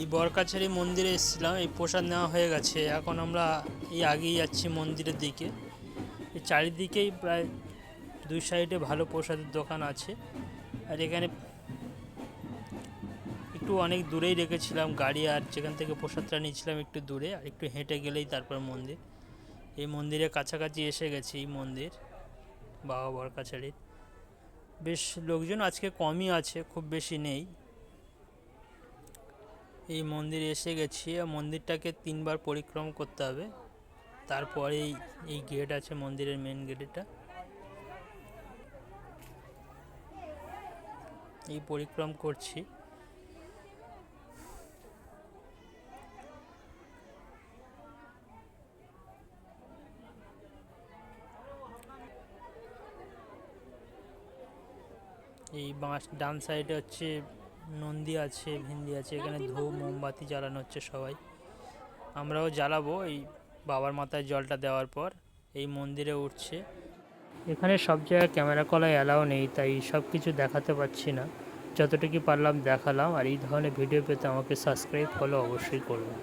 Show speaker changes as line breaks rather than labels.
এই বরকাছারি মন্দিরে এসেছিলাম, এই প্রসাদ নেওয়া হয়ে গেছে। এখন আমরা এই আগেই যাচ্ছি মন্দিরের দিকে। এই চারিদিকেই প্রায় দুই সাইডে ভালো প্রসাদের দোকান আছে। আর এখানে একটু অনেক দূরেই রেখেছিলাম গাড়ি, আর যেখান থেকে প্রসাদটা নিয়েছিলাম একটু দূরে, আর একটু হেঁটে গেলেই তারপর মন্দির। এই মন্দিরের কাছাকাছি এসে গেছি এই মন্দির, বাবা বরকাছারির বেশ লোকজন আজকে কমই আছে, খুব বেশি নেই। এই মন্দিরে এসে গেছি মন্দিরটাকে তিনবার পরিক্রম করতে হবে। তারপরেই এই গেট আছে মন্দিরের মেন গেট এটা। এই পরিক্রম করছি। এই বাঁশ ডান সাইডে হচ্ছে নন্দী আছে ভিন্দি আছে এখানে ধূপ মোমবাতি জ্বালানো হচ্ছে সবাই। আমরাও জ্বালাবো এই বাবার মাথায় জলটা দেওয়ার পর এই মন্দিরে উঠছে। এখানে সব জায়গায় ক্যামেরা কলা অ্যালাও নেই তাই সব কিছু দেখাতে পারছি না। যতটুকু পারলাম দেখালাম আর এই ধরনের ভিডিও পেতে আমাকে সাবস্ক্রাইব ফলো অবশ্যই করবেন।